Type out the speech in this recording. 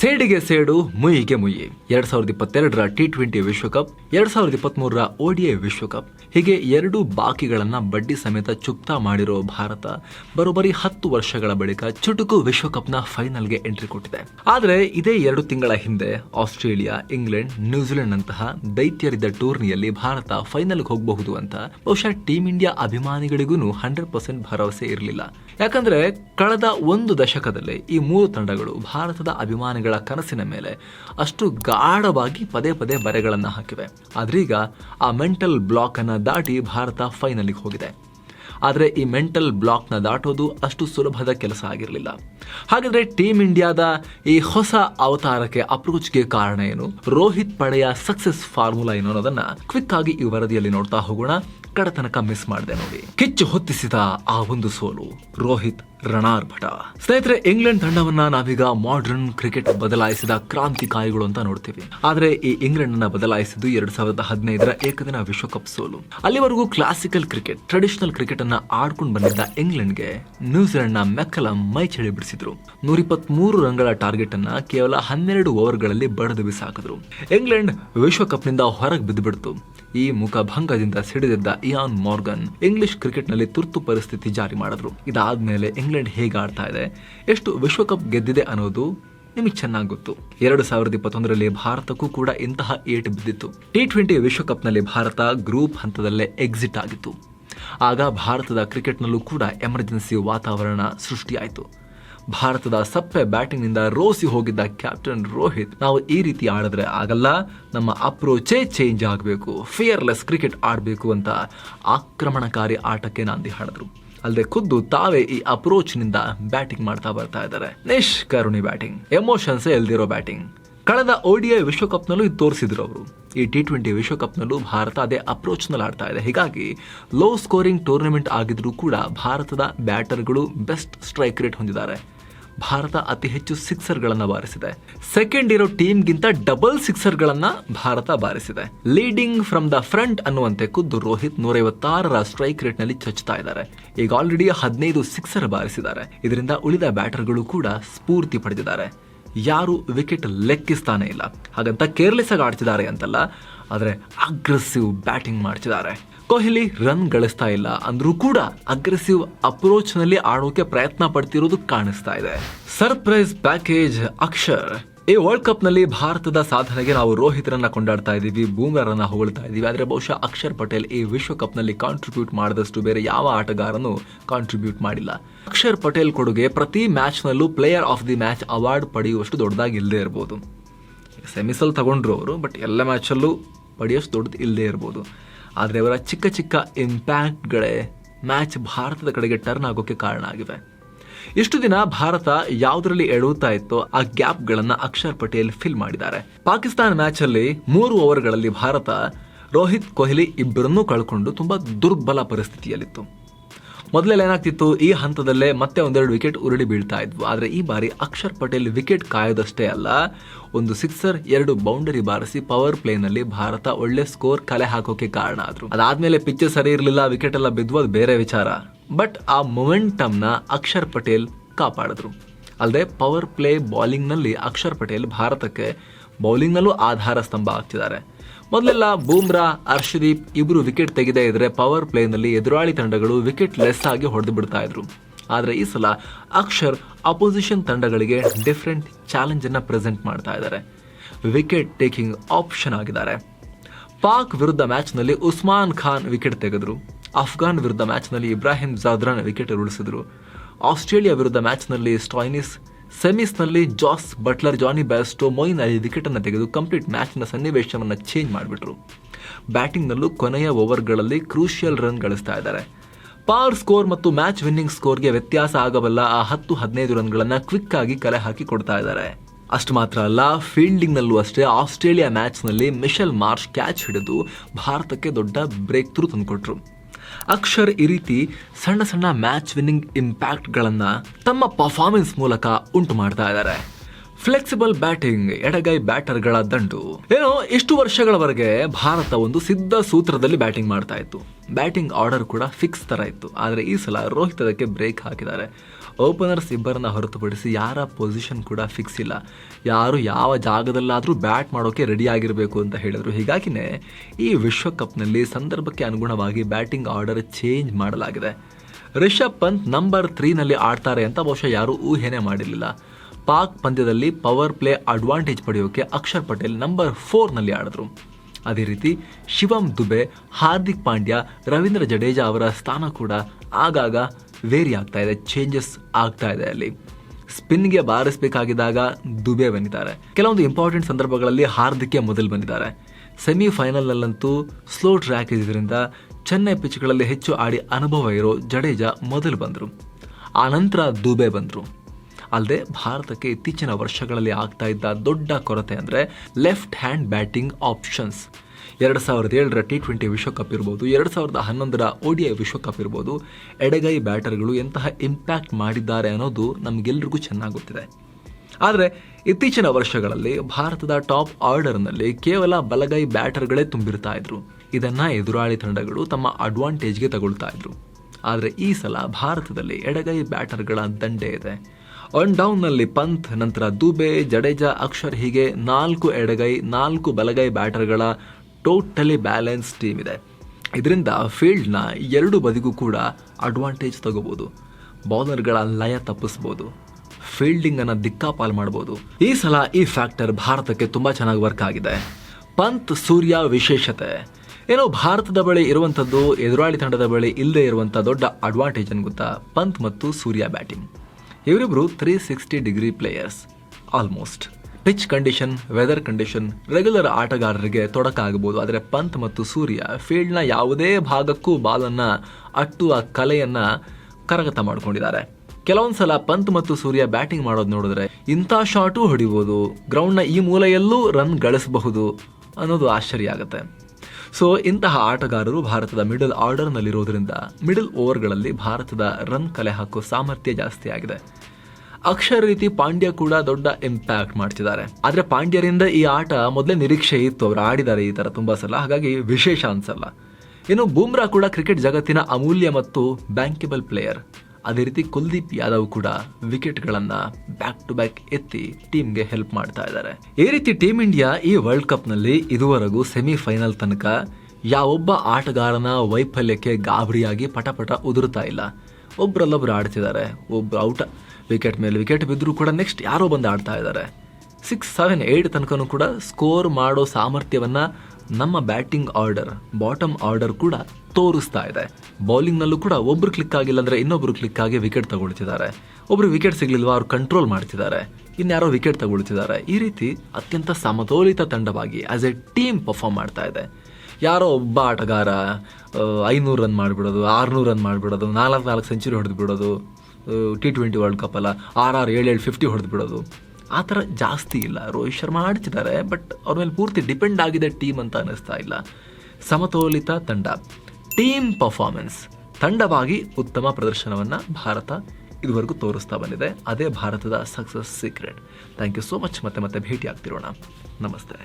ಸೇಡಿಗೆ ಸೇಡು ಮುಯಿಗೆ ಮುಯಿ ಎರಡ್ ಸಾವಿರದ ಇಪ್ಪತ್ತೆರಡರ ಟಿ ಟ್ವೆಂಟಿ ವಿಶ್ವಕಪ್, ಎರಡ್ ಸಾವಿರದ ಇಪ್ಪತ್ಮೂರರ ಓಡಿಐ ವಿಶ್ವಕಪ್. ಹೀಗೆ ಎರಡು ಬಾಕಿಗಳನ್ನ ಬಡ್ಡಿ ಸಮೇತ ಚುಕ್ತಾ ಮಾಡಿರೋ ಭಾರತ ಬರೋಬರಿ ಹತ್ತು ವರ್ಷಗಳ ಬಳಿಕ ಚುಟುಕು ವಿಶ್ವಕಪ್ನ ಫೈನಲ್ಗೆ ಎಂಟ್ರಿ ಕೊಟ್ಟಿದೆ. ಆದರೆ ಇದೇ ಎರಡು ತಿಂಗಳ ಹಿಂದೆ ಆಸ್ಟ್ರೇಲಿಯಾ, ಇಂಗ್ಲೆಂಡ್ ನ್ಯೂಜಿಲೆಂಡ್ ನಂತಹ ದೈತ್ಯರಿದ್ದ ಟೂರ್ನಿಯಲ್ಲಿ ಭಾರತ ಫೈನಲ್ಗೆ ಹೋಗಬಹುದು ಅಂತ ಬಹುಶಃ ಟೀಂ ಇಂಡಿಯಾ ಅಭಿಮಾನಿಗಳಿಗೂ ಹಂಡ್ರೆಡ್ ಪರ್ಸೆಂಟ್ ಭರವಸೆ ಇರಲಿಲ್ಲ. ಯಾಕಂದ್ರೆ ಕಳೆದ ಒಂದು ದಶಕದಲ್ಲಿ ಈ ಮೂರು ತಂಡಗಳು ಭಾರತದ ಅಭಿಮಾನಿಗಳ ಕನಸಿನ ಮೇಲೆ ಅಷ್ಟು ಗಾಢವಾಗಿ ಪದೇ ಪದೇ ಬರೆಗಳನ್ನು ಹಾಕಿವೆ. ಆದ್ರೀಗ ಆ ಮೆಂಟಲ್ ಬ್ಲಾಕ್ ಅನ್ನ ದಾಟಿ ಭಾರತ ಫೈನಲ್ಗೆ ಹೋಗಿದೆ. ಆದರೆ ಈ ಮೆಂಟಲ್ ಬ್ಲಾಕ್ನ ದಾಟೋದು ಅಷ್ಟು ಸುಲಭದ ಕೆಲಸ ಆಗಿರಲಿಲ್ಲ. ಹಾಗಾದರೆ ಟೀಮ್ ಇಂಡಿಯಾದ ಈ ಹೊಸ ಅವತಾರಕ್ಕೆ ಅಪ್ರೋಚ್ಗೆ ಕಾರಣ ಏನು? ರೋಹಿತ್ ಪಡೆಯ ಸಕ್ಸಸ್ ಫಾರ್ಮುಲಾ ಏನು ಅನ್ನೋದನ್ನು ಕ್ವಿಕ್ ಆಗಿ ಈ ವರದಿಯಲ್ಲಿ ನೋಡ್ತಾ ಹೋಗೋಣ. ಕಡ ತನಕ ಮಿಸ್ ಮಾಡಿದೆ ನೋಡಿ. ಕಿಚ್ಚು ಹೊತ್ತಿಸಿದ ಆ ಒಂದು ಸೋಲು ರೋಹಿತ್ ರಣಾರ್ಭಟ ಸ್ನೇಹಿತರೆ, ಇಂಗ್ಲೆಂಡ್ ತಂಡವನ್ನ ನಾವೀಗ ಮಾಡರ್ನ್ ಕ್ರಿಕೆಟ್ ಬದಲಾಯಿಸಿದ ಕ್ರಾಂತಿಕಾರಿಗಳು ಅಂತ ನೋಡ್ತೀವಿ. ಆದ್ರೆ ಈ ಇಂಗ್ಲೆಂಡ್ ಅನ್ನ ಬದಲಾಯಿಸಿದ್ದು ಎರಡ್ ಸಾವಿರದ ಹದಿನೈದರ ಏಕದಿನ ವಿಶ್ವಕಪ್ ಸೋಲು. ಅಲ್ಲಿವರೆಗೂ ಕ್ಲಾಸಿಕಲ್ ಕ್ರಿಕೆಟ್ ಟ್ರೆಡಿಷನಲ್ ಕ್ರಿಕೆಟ್ ಅನ್ನ ಆಡ್ಕೊಂಡು ಬಂದಿದ್ದ ಇಂಗ್ಲೆಂಡ್ಗೆ ನ್ಯೂಜಿಲೆಂಡ್ನ ಮೆಕ್ಕಲಂ ಮೈ ಚಳಿ ಬಿಡಿಸಿದ್ರು. ನೂರ ಮೂರು ರನ್ಗಳ ಟಾರ್ಗೆಟ್ ಅನ್ನ ಕೇವಲ ಹನ್ನೆರಡು ಓವರ್ಗಳಲ್ಲಿ ಬಡದು ಬಿಸಾಕಿದ್ರು. ಇಂಗ್ಲೆಂಡ್ ವಿಶ್ವಕಪ್ನಿಂದ ಹೊರಗೆ ಬಿದ್ದುಬಿಡ್ತು. ಈ ಮುಖಭಂಗದಿಂದ ಸಿಡಿದಿದ್ದ ಇಯಾನ್ ಮಾರ್ಗನ್ ಇಂಗ್ಲಿಷ್ ಕ್ರಿಕೆಟ್ನಲ್ಲಿ ತುರ್ತು ಪರಿಸ್ಥಿತಿ ಜಾರಿ ಮಾಡಿದ್ರು. ಇದಾದ್ಮೇಲೆ ಇಂಗ್ಲೆಂಡ್ ಹೇಗೆ ಆಡ್ತಾ ಇದೆ, ಎಷ್ಟು ವಿಶ್ವಕಪ್ ಗೆದ್ದಿದೆ ಅನ್ನೋದು ನಿಮಗೆ ಚೆನ್ನಾಗಿ ಗೊತ್ತು. ಎರಡು ಸಾವಿರದ ಇಪ್ಪತ್ತೊಂದರಲ್ಲಿ ಭಾರತಕ್ಕೂ ಕೂಡ ಇಂತಹ ಏಟು ಬಿದ್ದಿತ್ತು. ಟಿ ಟ್ವೆಂಟಿ ವಿಶ್ವಕಪ್ನಲ್ಲಿ ಭಾರತ ಗ್ರೂಪ್ ಹಂತದಲ್ಲೇ ಎಕ್ಸಿಟ್ ಆಗಿತ್ತು. ಆಗ ಭಾರತದ ಕ್ರಿಕೆಟ್ನಲ್ಲೂ ಕೂಡ ಎಮರ್ಜೆನ್ಸಿ ವಾತಾವರಣ ಸೃಷ್ಟಿಯಾಯಿತು. ಭಾರತದ ಸಪ್ಪೆ ಬ್ಯಾಟಿಂಗ್ನಿಂದ ರೋಸಿ ಹೋಗಿದ್ದ ಕ್ಯಾಪ್ಟನ್ ರೋಹಿತ್, ನಾವು ಈ ರೀತಿ ಆಡಿದ್ರೆ ಆಗಲ್ಲ, ನಮ್ಮ ಅಪ್ರೋಚೇ ಚೇಂಜ್ ಆಗಬೇಕು ಫಿಯರ್ಲೆಸ್ ಕ್ರಿಕೆಟ್ ಆಡಬೇಕು ಅಂತ ಆಕ್ರಮಣಕಾರಿ ಆಟಕ್ಕೆ ನಾಂದಿ ಹಾಡಿದ್ರು. ಅಲ್ಲದೆ ಖುದ್ದು ತಾವೇ ಈ ಅಪ್ರೋಚ್ನಿಂದ ಬ್ಯಾಟಿಂಗ್ ಮಾಡ್ತಾ ಬರ್ತಾ ಇದ್ದಾರೆ. ನಿಶ್ ಕರುಣಿ ಬ್ಯಾಟಿಂಗ್. ಎಮೋಷನ್ಸ್ ಎಲ್ದಿರೋ ಬ್ಯಾಟಿಂಗ್. ಕಳೆದ ಓಡಿಐ ವಿಶ್ವಕಪ್ನಲ್ಲೂ ಇದು ತೋರಿಸಿದ್ರು ಅವರು. ಈ ಟಿ ಟ್ವೆಂಟಿ ವಿಶ್ವಕಪ್ನಲ್ಲೂ ಭಾರತ ಅದೇ ಅಪ್ರೋಚ್ನಲ್ಲಿ ಆಡ್ತಾ ಇದೆ. ಹೀಗಾಗಿ ಲೋ ಸ್ಕೋರಿಂಗ್ ಟೂರ್ನಮೆಂಟ್ ಆಗಿದ್ರೂ ಕೂಡ ಭಾರತದ ಬ್ಯಾಟರ್ಗಳು ಬೆಸ್ಟ್ ಸ್ಟ್ರೈಕ್ ರೇಟ್ ಹೊಂದಿದ್ದಾರೆ. ಭಾರತ ಅತಿ ಹೆಚ್ಚು ಸಿಕ್ಸರ್ಗಳನ್ನು ಬಾರಿಸಿದೆ. ಸೆಕೆಂಡ್ ಇರೋ ಟೀಮ್ಗಿಂತ ಡಬಲ್ ಸಿಕ್ಸರ್ಗಳನ್ನು ಭಾರತ ಬಾರಿಸಿದೆ. ಲೀಡಿಂಗ್ ಫ್ರಮ್ ದ ಫ್ರಂಟ್ ಅನ್ನುವಂತೆ ಖುದ್ದು ರೋಹಿತ್ ನೂರೈವತ್ತಾರರ ಸ್ಟ್ರೈಕ್ ರೇಟ್ನಲ್ಲಿ ಚಚ್ಚುತ್ತಾ ಇದ್ದಾರೆ. ಈಗ ಆಲ್ರೆಡಿ ಹದಿನೈದು ಸಿಕ್ಸರ್ ಬಾರಿಸಿದ್ದಾರೆ. ಇದರಿಂದ ಉಳಿದ ಬ್ಯಾಟರ್ಗಳು ಕೂಡ ಸ್ಫೂರ್ತಿ ಪಡೆದಿದ್ದಾರೆ. ಯಾರು ವಿಕೆಟ್ ಲೆಕ್ಕಿಸ್ತಾನೇ ಇಲ್ಲ. ಹಾಗಂತ ಕೇರ್ಲೆಸ್ ಆಗಿ ಆಡ್ತಿದ್ದಾರೆ ಅಂತಲ್ಲ, ಆದರೆ ಅಗ್ರೆಸಿವ್ ಬ್ಯಾಟಿಂಗ್ ಮಾಡ್ತಿದ್ದಾರೆ. ಕೊಹ್ಲಿ ರನ್ ಗಳಿಸ್ತಾ ಇಲ್ಲ ಅಂದ್ರೂ ಕೂಡ ಅಗ್ರೆಸಿವ್ ಅಪ್ರೋಚ್ನಲ್ಲಿ ಆಡೋಕೆ ಪ್ರಯತ್ನ ಪಡ್ತಿರೋದು ಕಾಣಿಸ್ತಾ ಇದೆ. Surprise package Akshar. ಈ ವರ್ಲ್ಡ್ ಕಪ್ನಲ್ಲಿ ಭಾರತದ ಸಾಧನೆಗೆ ನಾವು ರೋಹಿತ್ರನ್ನ ಕೊಂಡಾಡ್ತಾ ಇದೀವಿ ಬೂಮ್ರನ್ನ ಹೊಗಳ್ತಾ ಇದೀವಿ ಆದ್ರೆ ಬಹುಶಃ ಅಕ್ಷರ್ ಪಟೇಲ್ ಈ ವಿಶ್ವಕಪ್ನಲ್ಲಿ ಕಾಂಟ್ರಿಬ್ಯೂಟ್ ಮಾಡಿದಷ್ಟು ಬೇರೆ ಯಾವ ಆಟಗಾರನು ಕಾಂಟ್ರಿಬ್ಯೂಟ್ ಮಾಡಿಲ್ಲ. ಅಕ್ಷರ್ ಪಟೇಲ್ ಕೊಡುಗೆ ಪ್ರತಿ ಮ್ಯಾಚ್ ನಲ್ಲೂ player of the match award ಪಡೆಯುವಷ್ಟು ದೊಡ್ಡದಾಗಿ ಇಲ್ಲದೆ ಇರಬಹುದು ಸೆಮಿಸಲ್ ತಗೊಂಡ್ರು ಅವರು ಬಟ್ ಎಲ್ಲ ಮ್ಯಾಚಲ್ಲೂ ಪಡೆಯೋಷ್ಟು ದೊಡ್ಡದು ಇಲ್ಲದೆ ಇರ್ಬೋದು. ಆದರೆ ಅವರ ಚಿಕ್ಕ ಚಿಕ್ಕ ಇಂಪ್ಯಾಕ್ಟ್ಗಳೇ ಮ್ಯಾಚ್ ಭಾರತದ ಕಡೆಗೆ ಟರ್ನ್ ಆಗೋಕ್ಕೆ ಕಾರಣ ಆಗಿವೆ. ಇಷ್ಟು ದಿನ ಭಾರತ ಯಾವುದರಲ್ಲಿ ಎಡುತ್ತಾ ಇತ್ತೋ ಆ ಗ್ಯಾಪ್ಗಳನ್ನು ಅಕ್ಷರ್ ಪಟೇಲ್ ಫಿಲ್ ಮಾಡಿದ್ದಾರೆ. ಪಾಕಿಸ್ತಾನ ಮ್ಯಾಚ್ ಅಲ್ಲಿ ಮೂರು ಓವರ್ಗಳಲ್ಲಿ ಭಾರತ ರೋಹಿತ್ ಕೊಹ್ಲಿ ಇಬ್ಬರನ್ನೂ ಕಳ್ಕೊಂಡು ತುಂಬಾ ದುರ್ಬಲ ಪರಿಸ್ಥಿತಿಯಲ್ಲಿತ್ತು. ಮೊದಲೆಲ್ಲ ಏನಾಗ್ತಿತ್ತು, ಈ ಹಂತದಲ್ಲೇ ಮತ್ತೆ ಒಂದೆರಡು ವಿಕೆಟ್ ಉರುಳಿ ಬೀಳ್ತಾ ಇದ್ವು. ಆದರೆ ಈ ಬಾರಿ ಅಕ್ಷರ್ ಪಟೇಲ್ ವಿಕೆಟ್ ಕಾಯೋದಷ್ಟೇ ಅಲ್ಲ, ಒಂದು ಸಿಕ್ಸರ್ ಎರಡು ಬೌಂಡರಿ ಬಾರಿಸಿ ಪವರ್ ಪ್ಲೇನಲ್ಲಿ ಭಾರತ ಒಳ್ಳೆ ಸ್ಕೋರ್ ಕಲೆ ಹಾಕೋಕೆ ಕಾರಣ ಆದ್ರು. ಅದಾದ್ಮೇಲೆ ಪಿಚ್ ಸರಿ ಇರಲಿಲ್ಲ ವಿಕೆಟ್ ಎಲ್ಲ ಬಿದ್ವು, ಅದು ಬೇರೆ ವಿಚಾರ. ಬಟ್ ಆ ಮೊಮೆಂಟಮ್ನ ಅಕ್ಷರ್ ಪಟೇಲ್ ಕಾಪಾಡಿದ್ರು. ಅಲ್ಲದೆ ಪವರ್ ಪ್ಲೇ ಬೌಲಿಂಗ್ನಲ್ಲಿ ಅಕ್ಷರ್ ಪಟೇಲ್ ಭಾರತಕ್ಕೆ ಬೌಲಿಂಗ್ನಲ್ಲೂ ಆಧಾರ ಸ್ತಂಭ ಆಗ್ತಿದ್ದಾರೆ ಮೊದಲೆಲ್ಲ ಬೂಮ್ರಾ, ಅರ್ಷದೀಪ್ ಇಬ್ರು ವಿಕೆಟ್ ತೆಗೆದೇ ಇದ್ರೆ ಪವರ್ ಪ್ಲೇನಲ್ಲಿ ಎದುರಾಳಿ ತಂಡಗಳು ವಿಕೆಟ್ ಲೆಸ್ ಆಗಿ ಹೊಡೆದು ಬಿಡ್ತಾ ಇದ್ರು. ಆದರೆ ಈ ಸಲ ಅಕ್ಷರ್ ಅಪೋಸಿಷನ್ ತಂಡಗಳಿಗೆ ಡಿಫ್ರೆಂಟ್ ಚಾಲೆಂಜ್ ಅನ್ನ ಪ್ರೆಸೆಂಟ್ ಮಾಡ್ತಾ ಇದ್ದಾರೆ ವಿಕೆಟ್ ಟೇಕಿಂಗ್ ಆಪ್ಷನ್ ಆಗಿದ್ದಾರೆ. ಪಾಕ್ ವಿರುದ್ಧ ಮ್ಯಾಚ್ನಲ್ಲಿ ಉಸ್ಮಾನ್ ಖಾನ್ ವಿಕೆಟ್ ತೆಗೆದ್ರು. ಅಫ್ಘಾನ್ ವಿರುದ್ಧ ಮ್ಯಾಚ್ನಲ್ಲಿ ಇಬ್ರಾಹಿಂ ಜಾದ್ರಾನ್ ವಿಕೆಟ್ ಉರುಳಿಸಿದ್ರು. ಆಸ್ಟ್ರೇಲಿಯಾ ವಿರುದ್ಧ ಮ್ಯಾಚ್ನಲ್ಲಿ Stoinis ಸೆಮೀಸ್ನಲ್ಲಿ Jos Buttler, Jonny Bairstow Moeen Ali wicket ಅನ್ನು ತೆಗೆದು ಕಂಪ್ಲೀಟ್ ಮ್ಯಾಚ್ನ ಸನ್ನಿವೇಶವನ್ನು ಚೇಂಜ್ ಮಾಡಿಬಿಟ್ರು. ಬ್ಯಾಟಿಂಗ್ನಲ್ಲೂ ಕೊನೆಯ ಓವರ್ಗಳಲ್ಲಿ ಕ್ರೂಷಿಯಲ್ ರನ್ ಗಳಿಸ್ತಾ ಇದ್ದಾರೆ. ಪವರ್ ಸ್ಕೋರ್ ಮತ್ತು ಮ್ಯಾಚ್ ವಿನ್ನಿಂಗ್ ಸ್ಕೋರ್ಗೆ ವ್ಯತ್ಯಾಸ ಆಗಬಲ್ಲ ಆ ಹತ್ತು ಹದಿನೈದು ರನ್ಗಳನ್ನು ಕ್ವಿಕ್ ಆಗಿ ಕಲೆ ಹಾಕಿ ಕೊಡ್ತಾ ಇದ್ದಾರೆ. ಅಷ್ಟು ಮಾತ್ರ ಅಲ್ಲ, ಫೀಲ್ಡಿಂಗ್ನಲ್ಲೂ ಅಷ್ಟೇ ಆಸ್ಟ್ರೇಲಿಯಾ ಮ್ಯಾಚ್ನಲ್ಲಿ ಮಿಶೆಲ್ ಮಾರ್ಚ್ ಕ್ಯಾಚ್ ಹಿಡಿದು ಭಾರತಕ್ಕೆ ದೊಡ್ಡ ಬ್ರೇಕ್ ಥ್ರೂ ತಂದುಕೊಟ್ರು. ಅಕ್ಷರ್ ಈ ರೀತಿ ಸಣ್ಣ ಸಣ್ಣ ಮ್ಯಾಚ್ ವಿನ್ನಿಂಗ್ ಇಂಪ್ಯಾಕ್ಟ್ಗಳನ್ನು ತಮ್ಮ ಪರ್ಫಾರ್ಮೆನ್ಸ್ ಮೂಲಕ ಉಂಟು ಮಾಡ್ತಾ ಇದ್ದಾರೆ. ಫ್ಲೆಕ್ಸಿಬಲ್ ಬ್ಯಾಟಿಂಗ್ ಎಡಗೈ ಬ್ಯಾಟರ್ಗಳ ದಂಡು. ಏನೋ ಇಷ್ಟು ವರ್ಷಗಳವರೆಗೆ ಭಾರತ ಒಂದು ಸಿದ್ಧ ಸೂತ್ರದಲ್ಲಿ ಬ್ಯಾಟಿಂಗ್ ಮಾಡ್ತಾ ಇತ್ತು. ಬ್ಯಾಟಿಂಗ್ ಆರ್ಡರ್ ಕೂಡ ಫಿಕ್ಸ್ ತರ ಇತ್ತು. ಆದರೆ ಈ ಸಲ ರೋಹಿತ್ ಅದಕ್ಕೆ ಬ್ರೇಕ್ ಹಾಕಿದ್ದಾರೆ. ಓಪನರ್ಸ್ ಇಬ್ಬರನ್ನ ಹೊರತುಪಡಿಸಿ ಯಾರ ಪೊಸಿಷನ್ ಕೂಡ ಫಿಕ್ಸ್ ಇಲ್ಲ. ಯಾರು ಯಾವ ಜಾಗದಲ್ಲಾದರೂ ಬ್ಯಾಟ್ ಮಾಡೋಕೆ ರೆಡಿ ಆಗಿರಬೇಕು ಅಂತ ಹೇಳಿದರು. ಹೀಗಾಗಿನೇ ಈ ವಿಶ್ವಕಪ್ನಲ್ಲಿ ಸಂದರ್ಭಕ್ಕೆ ಅನುಗುಣವಾಗಿ ಬ್ಯಾಟಿಂಗ್ ಆರ್ಡರ್ ಚೇಂಜ್ ಮಾಡಲಾಗಿದೆ. ರಿಷಬ್ ಪಂತ್ ನಂಬರ್ ತ್ರೀನಲ್ಲಿ ಆಡ್ತಾರೆ ಅಂತ ಬಹುಶಃ ಯಾರೂ ಊಹೆನೇ ಮಾಡಿರಲಿಲ್ಲ. ಪಾಕ್ ಪಂದ್ಯದಲ್ಲಿ ಪವರ್ ಪ್ಲೇ ಅಡ್ವಾಂಟೇಜ್ ಪಡೆಯೋಕೆ ಅಕ್ಷರ್ ಪಟೇಲ್ ನಂಬರ್ ಫೋರ್ನಲ್ಲಿ ಆಡಿದ್ರು. ಅದೇ ರೀತಿ ಶಿವಂ ದುಬೆ, ಹಾರ್ದಿಕ್ ಪಾಂಡ್ಯ, ರವೀಂದ್ರ ಜಡೇಜಾ ಅವರ ಸ್ಥಾನ ಕೂಡ ಆಗಾಗ ವೇರಿ ಆಗ್ತಾ ಇದೆ ಚೇಂಜಸ್ ಆಗ್ತಾ ಇದೆ ಅಲ್ಲಿ. ಸ್ಪಿನ್ಗೆ ಬಾರಿಸಬೇಕಾಗಿದ್ದಾಗ ದುಬೆ ಬಂದಿದ್ದಾರೆ. ಕೆಲವೊಂದು ಇಂಪಾರ್ಟೆಂಟ್ ಸಂದರ್ಭಗಳಲ್ಲಿ ಹಾರ್ದಿಕ್ಗೆ ಮೊದಲು ಬಂದಿದ್ದಾರೆ. ಸೆಮಿಫೈನಲ್ನಲ್ಲಂತೂ ಸ್ಲೋ ಟ್ರ್ಯಾಕ್ ಇದ್ದರಿಂದ ಚೆನ್ನೈ ಪಿಚ್ಗಳಲ್ಲಿ ಹೆಚ್ಚು ಆಡಿ ಅನುಭವ ಇರೋ ಜಡೇಜಾ ಮೊದಲು ಬಂದರು. ಆನಂತರ ದುಬೆ ಬಂದರು. ಅಲ್ಲದೆ ಭಾರತಕ್ಕೆ ಇತ್ತೀಚಿನ ವರ್ಷಗಳಲ್ಲಿ ಆಗ್ತಾ ಇದ್ದ ದೊಡ್ಡ ಕೊರತೆ ಅಂದರೆ ಲೆಫ್ಟ್ ಹ್ಯಾಂಡ್ ಬ್ಯಾಟಿಂಗ್ ಆಪ್ಷನ್ಸ್. ಎರಡು ಸಾವಿರದ ಏಳರ ಟಿ ಟ್ವೆಂಟಿ ವಿಶ್ವಕಪ್ ಇರ್ಬೋದು, ಎರಡು ಸಾವಿರದ ಹನ್ನೊಂದರ ಓಡಿಐ ವಿಶ್ವಕಪ್ ಇರ್ಬೋದು, ಎಡಗೈ ಬ್ಯಾಟರ್ಗಳು ಎಂತಹ ಇಂಪ್ಯಾಕ್ಟ್ ಮಾಡಿದ್ದಾರೆ ಅನ್ನೋದು ನಮಗೆಲ್ರಿಗೂ ಚೆನ್ನಾಗಿ ಗೊತ್ತಿದೆ ಆದರೆ ಇತ್ತೀಚಿನ ವರ್ಷಗಳಲ್ಲಿ ಭಾರತದ ಟಾಪ್ ಆರ್ಡರ್ನಲ್ಲಿ ಕೇವಲ ಬಲಗೈ ಬ್ಯಾಟರ್ಗಳೇ ತುಂಬಿರ್ತಾ ಇದ್ರು. ಇದನ್ನು ಎದುರಾಳಿ ತಂಡಗಳು ತಮ್ಮ ಅಡ್ವಾಂಟೇಜ್ಗೆ ತಗೊಳ್ತಾ ಇದ್ರು. ಆದರೆ ಈ ಸಲ ಭಾರತದಲ್ಲಿ ಎಡಗೈ ಬ್ಯಾಟರ್ಗಳ ದಂಡೆ ಇದೆ. ಒನ್ ಡೌನ್ನಲ್ಲಿ ಪಂತ್ ನಂತರ ದುಬೆ, ಜಡೇಜಾ, ಅಕ್ಷರ್ ಹೀಗೆ ನಾಲ್ಕು ಎಡಗೈ, ನಾಲ್ಕು ಬಲಗೈ ಬ್ಯಾಟರ್ಗಳ ಟೋಟಲಿ ಬ್ಯಾಲೆನ್ಸ್ ಟೀಮ್ ಇದೆ. ಇದರಿಂದ ಫೀಲ್ಡ್ನ ಎರಡು ಬದಿಗೂ ಕೂಡ ಅಡ್ವಾಂಟೇಜ್ ತಗೋಬಹುದು ಬೌಲರ್ಗಳ ಲಯ ತಪ್ಪಿಸ್ಬೋದು. ಫೀಲ್ಡಿಂಗ್ ಅನ್ನ ಮಾಡ್ಬೋದು. ಈ ಸಲ ಈ ಫ್ಯಾಕ್ಟರ್ ಭಾರತಕ್ಕೆ ತುಂಬಾ ಚೆನ್ನಾಗಿ ವರ್ಕ್ ಆಗಿದೆ. ಪಂತ್ ಸೂರ್ಯ ವಿಶೇಷತೆ. ಏನೋ ಭಾರತದ ಬಳಿ ಇರುವಂಥದ್ದು, ಎದುರಾಳಿ ತಂಡದ ಬಳಿ ಇಲ್ಲದೆ ಇರುವಂಥ ದೊಡ್ಡ ಅಡ್ವಾಂಟೇಜ್ ಅನ್ಗುತ್ತಾ ಪಂತ್ ಮತ್ತು ಸೂರ್ಯ ಬ್ಯಾಟಿಂಗ್. ಇವರಿಬ್ರು three sixty degree players almost pitch condition weather condition regular ಆಟಗಾರರಿಗೆ ತೊಡಕ ಆಗಬಹುದು ಆದರೆ ಪಂತ್ ಮತ್ತು ಸೂರ್ಯ ಫೀಲ್ಡ್ನ ಯಾವುದೇ ಭಾಗಕ್ಕೂ ಬಾಲನ್ನು ಅಟ್ಟುವ ಕಲೆಯನ್ನು ಕರಗತ ಮಾಡ್ಕೊಂಡಿದ್ದಾರೆ. ಕೆಲವೊಂದು ಸಲ ಪಂತ್ ಮತ್ತು ಸೂರ್ಯ ಬ್ಯಾಟಿಂಗ್ ಮಾಡೋದು ನೋಡಿದ್ರೆ ಇಂಥ ಶಾಟೂ ಹೊಡಿಬೋದು. ಗ್ರೌಂಡ್ನ ಈ ಮೂಲೆಯಲ್ಲೂ ರನ್ ಗಳಿಸಬಹುದು ಅನ್ನೋದು ಆಶ್ಚರ್ಯ ಆಗುತ್ತೆ. ಸೊ ಇಂತಹ ಆಟಗಾರರು ಭಾರತದ ಮಿಡಲ್ ಆರ್ಡರ್ನಲ್ಲಿರೋದ್ರಿಂದ ಮಿಡಲ್ ಓವರ್ಗಳಲ್ಲಿ ಭಾರತದ ರನ್ ಕಲೆ ಹಾಕೋ ಸಾಮರ್ಥ್ಯ ಜಾಸ್ತಿ ಆಗಿದೆ. ಅಕ್ಷರ ರೀತಿ ಪಾಂಡ್ಯ ಕೂಡ ದೊಡ್ಡ ಇಂಪ್ಯಾಕ್ಟ್ ಮಾಡ್ತಿದ್ದಾರೆ. ಆದ್ರೆ ಪಾಂಡ್ಯರಿಂದ ಈ ಆಟ ಮೊದಲೇ ನಿರೀಕ್ಷೆ ಇತ್ತು, ಅವ್ರು ಆಡಿದ್ದಾರೆ ಈ ತರ ತುಂಬಾ ಸಲ. ಹಾಗಾಗಿ ವಿಶೇಷ ಅನ್ಸಲ್ಲ. ಇನ್ನು ಬೂಮ್ರಾ ಕೂಡ ಕ್ರಿಕೆಟ್ ಜಗತ್ತಿನ ಅಮೂಲ್ಯ ಮತ್ತು ಬ್ಯಾಂಕೇಬಲ್ ಪ್ಲೇಯರ್ ಅದೇ ರೀತಿ ಕುಲ್ದೀಪ್ ಯಾದವ್ ಕೂಡ ವಿಕೆಟ್ಗಳನ್ನ ಬ್ಯಾಕ್ ಟು ಬ್ಯಾಕ್ ಎತ್ತಿ ಟೀಮ್ಗೆ ಹೆಲ್ಪ್ ಮಾಡ್ತಾ ಇದ್ದಾರೆ. ಈ ರೀತಿ ಟೀಮ್ ಇಂಡಿಯಾ ಈ ವರ್ಲ್ಡ್ ಕಪ್ನಲ್ಲಿ ಇದುವರೆಗೂ ಸೆಮಿಫೈನಲ್ ತನಕ ಯಾವೊಬ್ಬ ಆಟಗಾರನ ವೈಫಲ್ಯಕ್ಕೆ ಗಾಬರಿಯಾಗಿ ಪಟಪಟ ಉದುರುತ್ತಾ ಇಲ್ಲ. ಒಬ್ರಲ್ಲೊಬ್ರು ಆಡ್ತಿದ್ದಾರೆ, ಒಬ್ರು ಔಟ್ ವಿಕೆಟ್ ಮೇಲೆ ವಿಕೆಟ್ ಬಿದ್ದರೂ ಕೂಡ ನೆಕ್ಸ್ಟ್ ಯಾರೋ ಬಂದು ಆಡ್ತಾ ಇದ್ದಾರೆ. ಸಿಕ್ಸ್ ಸೆವೆನ್ ಏಯ್ಟ್ ತನಕನೂ ಕೂಡ ಸ್ಕೋರ್ ಮಾಡೋ ಸಾಮರ್ಥ್ಯವನ್ನು ನಮ್ಮ ಬ್ಯಾಟಿಂಗ್ ಆರ್ಡರ್ ಬಾಟಮ್ ಆರ್ಡರ್ ಕೂಡ ತೋರಿಸ್ತಾ ಇದೆ. ಬೌಲಿಂಗ್ನಲ್ಲೂ ಕೂಡ ಒಬ್ರು ಕ್ಲಿಕ್ ಆಗಿಲ್ಲ ಅಂದರೆ ಇನ್ನೊಬ್ರು ಕ್ಲಿಕ್ ಆಗಿ ವಿಕೆಟ್ ತಗೊಳ್ತಿದ್ದಾರೆ. ಒಬ್ಬರು ವಿಕೆಟ್ ಸಿಗಲಿಲ್ವ ಅವ್ರು ಕಂಟ್ರೋಲ್ ಮಾಡ್ತಿದ್ದಾರೆ. ಇನ್ಯಾರೋ ವಿಕೆಟ್ ತಗೊಳ್ತಿದ್ದಾರೆ. ಈ ರೀತಿ ಅತ್ಯಂತ ಸಮತೋಲಿತ ತಂಡವಾಗಿ ಆಸ್ ಎ ಟೀಮ್ ಪರ್ಫಾರ್ಮ್ ಮಾಡ್ತಾ ಇದೆ. ಯಾರೋ ಒಬ್ಬ ಆಟಗಾರ ಐನೂರು ರನ್ ಮಾಡಿಬಿಡೋದು, ಆರ್ನೂರು ರನ್ ಮಾಡಿಬಿಡೋದು, ನಾಲ್ಕು ನಾಲ್ಕು ಸೆಂಚುರಿ ಹೊಡೆದು ಬಿಡೋದು ಟಿ ಟ್ವೆಂಟಿ ವರ್ಲ್ಡ್ ಕಪ್ ಅಲ್ಲ, ಆರ್ ಆರ್ ಏಳು ಏಳು ಫಿಫ್ಟಿ ಹೊಡೆದು ಬಿಡೋದು. ಆ ಥರ ಜಾಸ್ತಿ ಇಲ್ಲ. ರೋಹಿತ್ ಶರ್ಮಾ ಆಡ್ತಿದ್ದಾರೆ ಬಟ್ ಅವ್ರ ಮೇಲೆ ಪೂರ್ತಿ ಡಿಪೆಂಡ್ ಆಗಿದೆ ಟೀಮ್ ಅಂತ ಅನ್ನಿಸ್ತಾ ಇಲ್ಲ. ಸಮತೋಲಿತ ತಂಡ. ಟೀಮ್ ಪರ್ಫಾರ್ಮೆನ್ಸ್ ತಂಡವಾಗಿ ಉತ್ತಮ ಪ್ರದರ್ಶನವನ್ನು ಭಾರತ ಇದುವರೆಗೂ ತೋರಿಸ್ತಾ ಬಂದಿದೆ. ಅದೇ ಭಾರತದ success secret thank you so much ಮತ್ತೆ ಮತ್ತೆ ಭೇಟಿ ಆಗ್ತಿರೋಣ ನಮಸ್ತೆ.